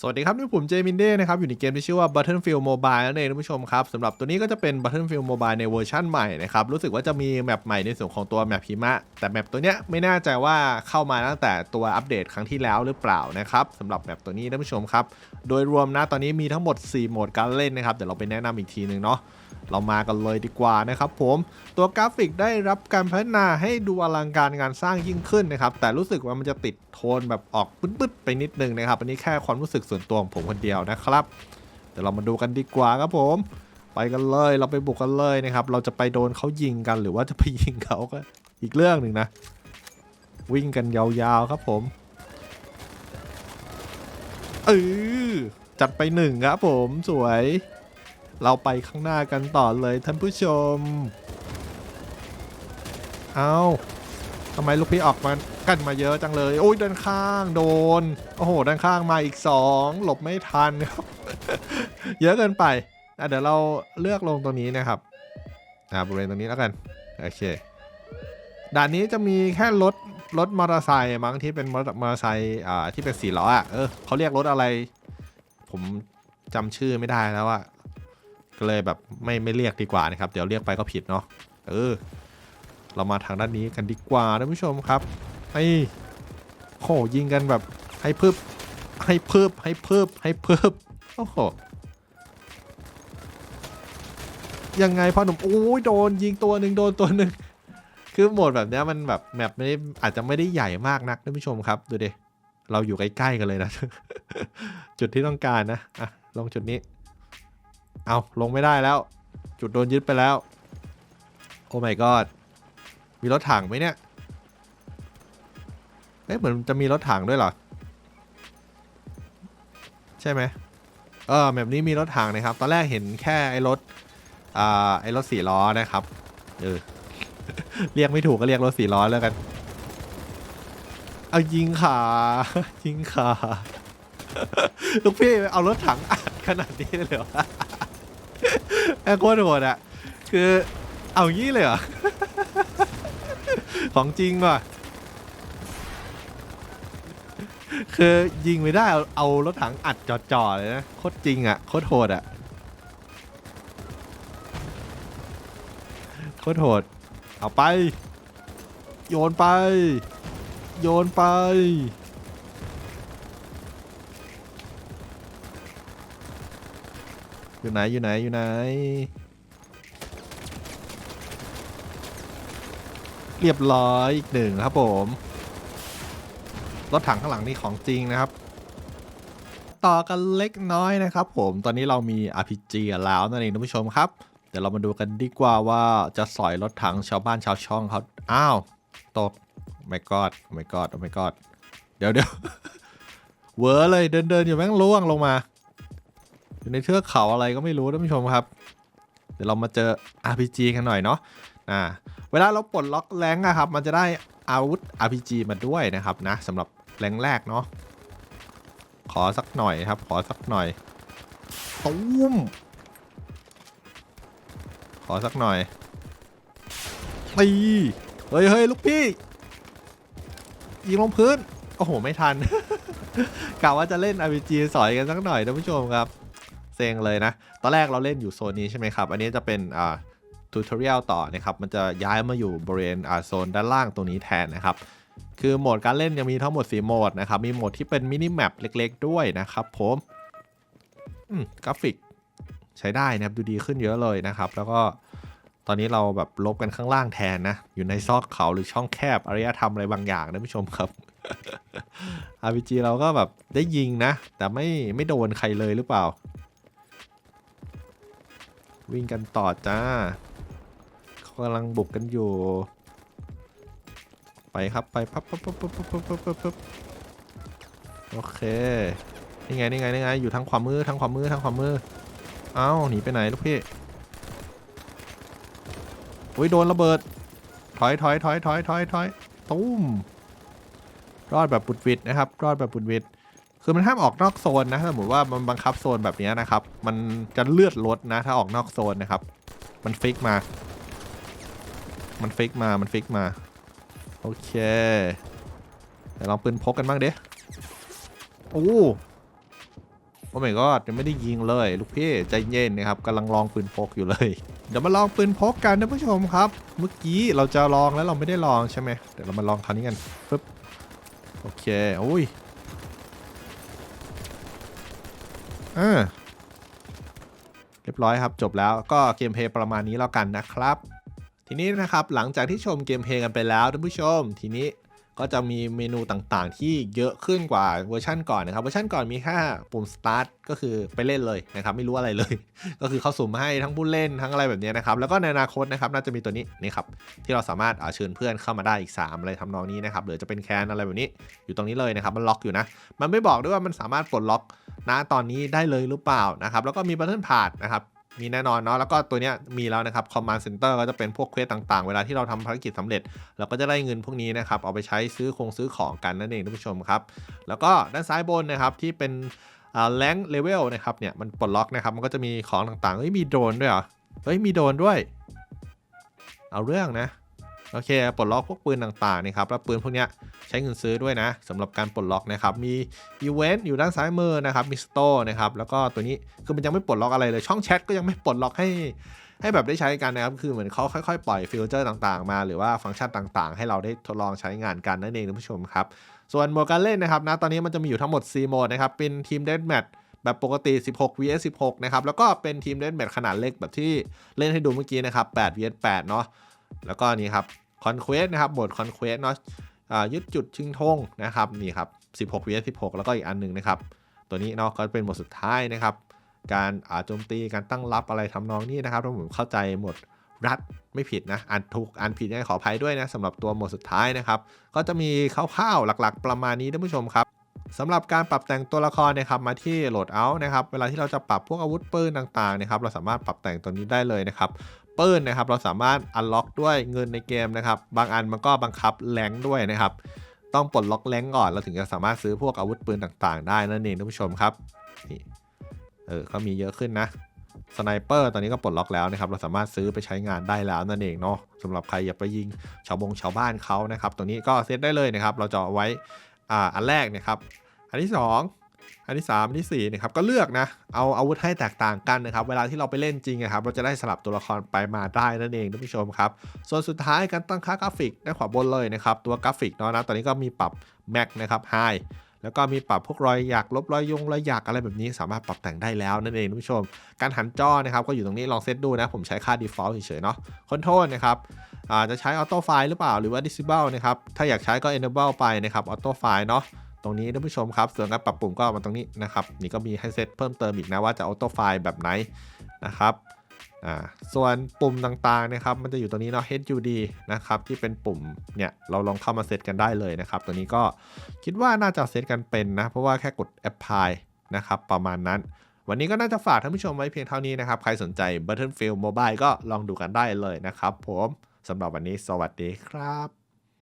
สวัสดีครับนี่ผมเจมินเด้นะครับอยู่ในเกมที่ชื่อว่า Battlefield Mobile นั่นเองท่านผู้ชมครับสำหรับตัวนี้ก็จะเป็น Battlefield Mobile ในเวอร์ชั่นใหม่นะครับรู้สึกว่าจะมีแมปใหม่ในส่วนของตัวแมปหิมะ แต่แมปตัวเนี้ยไม่แน่ใจว่าเข้ามาตั้งแต่ตัวอัปเดตครั้งที่แล้วหรือเปล่านะครับสำหรับแมปตัวนี้ท่านผู้ชมครับ โดยรวมนะตอนนี้มีทั้งหมด 4 โหมดการเล่นนะครับเดี๋ยวเราไปแนะนำอีกทีหนึ่งเนาะเรามากันเลยดีกว่านะครับผมตัวกราฟิกได้รับการพัฒนาให้ดูอลังการงานสร้างยิ่งขึ้นนะครับ แต่รู้สึกว่ามันจะติดโทนแบบออกปึ๊ดๆไปนิดนึงนะครับ อันนี้แค่ความรู้สึกส่วนตัวของผมคนเดียวนะครับเดี๋ยวเรามาดูกันดีกว่าครับผมไปกันเลยเราไปบุกกันเลยนะครับ เราจะไปโดนเขายิงกันหรือว่าจะไปยิงเขาก็อีกเรื่องหนึ่งนะ วิ่งกันยาวๆครับผมเออจัดไปหนึ่งครับผมสวย เราไปข้างหน้ากันต่อเลยท่านผู้ชม เอาทำไมลูกพี่ออกมากันมาเยอะจังเลย โอ้ยด้านข้างโดน โอ้โห ด้านข้างมาอีกสองหลบไม่ทันครับ เยอะเกินไปอะเดี๋ยวเราเลือกลงตรงนี้นะครับ อ่าบริเวณตรงนี้แล้วกัน โอเค ด่านนี้จะมีแค่รถรถมอเตอร์ไซค์มั้งที่เป็นมอเตอร์มอเตอร์ไซค์อ่าที่เป็นสี่ล้ออะ เออเขาเรียกรถอะไร ผมจำชื่อไม่ได้แล้วว่า ก็เลยแบบไม่ไม่เรียกดีกว่านะครับ เดี๋ยวเรียกไปก็ผิดเนาะเออ เรามาทางด้านนี้กันดีกว่าท่านผู้ชมครับไอ้โหยิงกันแบบให้พึบให้พึบให้พึบให้พึบโอ้โหยังไงพ่อหนุ่มโอ้ยโดนยิงตัวหนึ่งโดนตัวหนึ่งคือโหมดแบบเนี้ยมันแบบแมปไม่ได้อาจจะไม่ได้ใหญ่มากนักท่านผู้ชมครับดูดิเราอยู่ใกล้ๆกันเลยนะ จุดที่ต้องการนะอะลงจุดนี้ เอาลงไม่ได้แล้ว จุดโดนยึดไปแล้ว โอ้ my god มีรถถังไหมเนี่ยเอ๊ะเหมือนจะมีรถถังด้วยเหรอ ใช่ไหมเออแบบนี้มีรถถังนะครับ ตอนแรกเห็นแค่ไอ้รถอ่าไอ้รถสี่ล้อนะครับเออเรียกไม่ถูกก็เรียกรถสี่ล้อแล้วกัน เอายิงขายิงขาลูกพี่เอารถถังอัดขนาดนี้เลยเหรอ แม่งโคตรโหดอะคือเอางี้เลยเหรอ ของจริงว่ะ คือยิงไม่ได้เอาเอารถถังอัดจ่อๆเลยนะ โคตรจริงอะโคตรโหดอะโคตรโหด เอาไป โยนไป โยนไป อยู่ไหนอยู่ไหนอยู่ไหน เรียบร้อยอีกหนึ่งครับผม รถถังข้างหลังนี่ของจริงนะครับ ต่อกันเล็กน้อยนะครับผมตอนนี้เรามี RPG แล้วนั่นเองท่านผู้ชมครับเดี๋ยวเรามาดูกันดีกว่าว่าจะสอยรถถังชาวบ้านชาวช่องเขาอ้าวตกไม่กอดไม่กอดไม่กอดเดี๋ยวเดี๋ยวเวอร์เลยเดินเดินอยู่แม่งล่วงลงมา อยู่ในเทือกเขาอะไรก็ไม่รู้ท่านผู้ชมครับ เดี๋ยวเรามาเจอ RPG กันหน่อยเนาะอ่าเวลาเราปลดล็อกแรงอะครับ มันจะได้อาวุธ RPG มาด้วยนะครับนะสำหรับแรงแรกเนาะขอสักหน่อยครับ ขอสักหน่อยตุ้มขอสักหน่อยตีเฮ้ยเฮ้ยลูกพี่ยิงลงพื้น โอ้โห ไม่ทันกะว่าจะเล่น RPG สอยกันสักหน่อยท่านผู้ชมครับ เซ็งเลยนะ ตอนแรกเราเล่นอยู่โซนนี้ใช่ไหมครับ อันนี้จะเป็นอ่าทูทอเรียลต่อนะครับ มันจะย้ายมาอยู่บริเวณอ่าโซนด้านล่างตรงนี้แทนนะครับ คือโหมดการเล่นยังมีทั้งหมด 4 โหมดนะครับ มีโหมดที่เป็นมินิแมปเล็กๆ ด้วยนะครับผมอืมกราฟิกใช้ได้นะครับ ดูดีขึ้นเยอะเลยนะครับ แล้วก็ตอนนี้เราแบบลบกันข้างล่างแทนนะ อยู่ในซอกเขาหรือช่องแคบอารยธรรมอะไรบางอย่างนะผู้ชมครับ RPG เราก็แบบได้ยิงนะ แต่ไม่ไม่โดนใครเลยหรือเปล่า วิ่งกันต่อจ้าเขากำลังบุกกันอยู่ ไปครับไปพับพับพับพับพับพับพับพับโอเคนี่ไงนี่ไงนี่ไงอยู่ทางขวามือทางขวามือทางขวามือเอ้าหนีไปไหนลูกพี่อุ้ยโดนระเบิด ถอยถอยถอยถอยถอยถอยตุ้มรอดแบบบุดวิดนะครับ รอดแบบบุดวิด คือมันห้ามออกนอกโซนนะสมมติว่ามันบังคับโซนแบบนี้นะครับ มันจะเลือดลดนะ ถ้าออกนอกโซนนะครับ มันฟิกมา มันฟิกมา มันฟิกมา โอเคเดี๋ยวลองปืนพกกันบ้างเด้โอ้โอ้ my god ยังไม่ได้ยิงเลย ลูกพี่ใจเย็นนะครับกำลังลองปืนพกอยู่เลย เดี๋ยวมาลองปืนพกกันนะผู้ชมครับ เมื่อกี้เราจะลองแล้วเราไม่ได้ลองใช่ไหมเดี๋ยวเรามาลองคราวนี้กันปึ๊บโอเคอุ้ย อ่าเรียบร้อยครับจบแล้วก็เกมเพลย์ประมาณนี้แล้วกันนะครับ ทีนี้นะครับหลังจากที่ชมเกมเพลย์กันไปแล้วท่านผู้ชม ทีนี้ ก็จะมีเมนูต่างๆ ที่เยอะขึ้นกว่าเวอร์ชันก่อนนะครับเวอร์ชันก่อนมีแค่ปุ่ม start ก็คือไปเล่นเลยนะครับไม่รู้อะไรเลย ก็คือเขาสุ่มให้ทั้งผู้เล่นทั้งอะไรแบบนี้นะครับแล้วก็ในอนาคตนะครับน่าจะมีตัวนี้นี่ครับที่เราสามารถเชิญเพื่อนเข้ามาได้อีก 3 อะไรทำนองนี้นะครับหรือจะเป็นแคนอะไรแบบนี้อยู่ตรงนี้เลยนะครับมันล็อกอยู่นะมันไม่บอกด้วยว่ามันสามารถปลดล็อกณตอนนี้ได้เลยหรือเปล่านะครับแล้วก็มีบัตเทิลพาดนะครับ มีแน่นอนเนาะแล้วก็ตัวเนี้ยมีแล้วนะครับ Command Center ก็จะเป็นพวกเควสต่างๆ เวลาที่เราทำภารกิจสำเร็จ เราก็จะได้เงินพวกนี้นะครับ เอาไปใช้ซื้อคงซื้อของกันนั่นเองท่านผู้ชมครับ แล้วก็ด้านซ้ายบนนะครับที่เป็นแรงเลเวลนะครับเนี่ยมันปลดล็อกนะครับ มันก็จะมีของต่างๆเฮ้ยมีโดรนด้วยเหรอเฮ้ยมีโดรนด้วย เอาเรื่องนะ โอเคปลดล็อกพวกปืนต่างๆนะครับแล้วปืนพวกนี้ใช้เงินซื้อด้วยนะสำหรับการปลดล็อกนะครับมีอีเวนต์อยู่ด้านซ้ายมือนะครับมีสโตร์นะครับแล้วก็ตัวนี้คือมันยังไม่ปลดล็อกอะไรเลยช่องแชทก็ยังไม่ปลดล็อกให้ให้แบบได้ใช้กันนะครับ คือเหมือนเขาค่อยๆ ปล่อยฟิลเตอร์ต่างๆ มา หรือว่าฟังก์ชันต่างๆ ให้เราได้ทดลองใช้งานกันนั่นเองท่านผู้ชมครับ ส่วนโหมดการเล่นนะครับนะตอนนี้มันจะมีอยู่ทั้งหมด 4 โหมดนะครับ เป็นทีมเด t แมทแบบปกติ 16 vs 16 นะครับ แล้วก็เป็นทีมเด t แมทขนาดเล็กแบบที่เล่นให้ดูเมื่อกี้นะครับ 8 vs 8 เนาะ แล้วก็นี่ครับ คอนเควสนะครับโหมดคอนเควสเนาะอายึดจุดชิงธงนะครับนี่ครับ 16 vs 16 แล้วก็อีกอันหนึงนะครับ ตัวนี้เนาะก็เป็นโหมดสุดท้ายนะครับ การอาโจมตีการตั้งรับอะไรทำนองนี้นะครับถ้าผมเข้าใจหมดรัดไม่ผิดนะอ่านถูกอ่านผิดยังไงขออภัยด้วยนะสำหรับตัวโหมดสุดท้ายนะครับ ก็จะมีคร่าวๆหลักๆ ประมาณนี้ท่านผู้ชมครับสำหรับการปรับแต่งตัวละครนะครับมาที่โหลดเอาท์นะครับเวลาที่เราจะปรับพวกอาวุธปืนต่างๆนะครับเราสามารถปรับแต่งตัวนี้ได้เลยนะครับ ปืนนะครับ เราสามารถอันล็อกด้วยเงินในเกมนะครับ บางอันมันก็บังคับแรงด้วยนะครับ ต้องปลดล็อกแรงก่อน เราถึงจะสามารถซื้อพวกอาวุธปืนต่างๆ ได้นั่นเองท่านผู้ชมครับนี่เออเขามีเยอะขึ้นนะสไนเปอร์ตอนนี้ก็ปลดล็อกแล้วนะครับ เราสามารถซื้อไปใช้งานได้แล้วนั่นเองเนาะสำหรับใครอย่าไปยิงชาวบงชาวบ้านเขานะครับ ตัวนี้ก็เซตได้เลยนะครับ เราจะเอาไว้อ่าอันแรกนะครับ อันที่ 2 อันที่ 3 อันที่4นะครับก็เลือกนะเอาอาวุธให้แตกต่างกันนะครับ เวลาที่เราไปเล่นจริงนะครับ เราจะได้สลับตัวละครไปมาได้นั่นเองท่านผู้ชมครับ ส่วนสุดท้ายการตั้งค่ากราฟิกด้านขวาบนเลยนะครับ ตัวกราฟิกเนาะนะตอนนี้ก็มีปรับ Max นะครับ High แล้วก็มีปรับพวกรอยหยักลบรอยยงรอยหยักอะไรแบบนี้ สามารถปรับแต่งได้แล้วนั่นเองท่านผู้ชม การหันจอนะครับก็อยู่ตรงนี้ลองเซตดูนะ ผมใช้ค่า default เฉยๆเนาะคอนโทรลนะครับอาจจะใช้ auto file หรือเปล่าหรือว่า disable นะครับถ้าอยากใช้ก็ enable ไปนะครับ auto file เนาะ ตรงนี้ท่านผู้ชมครับ ส่วนการปรับปุ่มก็มาตรงนี้นะครับ นี่ก็มีให้เซตเพิ่มเติมอีกนะว่าจะ auto file แบบไหนนะครับส่วนปุ่มต่างๆนะครับ มันจะอยู่ตรงนี้เนาะ HUD นะครับที่เป็นปุ่มเนี่ยเราลองเข้ามาเซตกันได้เลยนะครับ ตัวนี้ก็คิดว่าน่าจะเซตกันเป็นนะ เพราะว่าแค่กด apply นะครับประมาณนั้น วันนี้ก็น่าจะฝากท่านผู้ชมไว้เพียงเท่านี้นะครับ ใครสนใจ Battlefield Mobile ก็ลองดูกันได้เลยนะครับผมสำหรับวันนี้สวัสดีครับ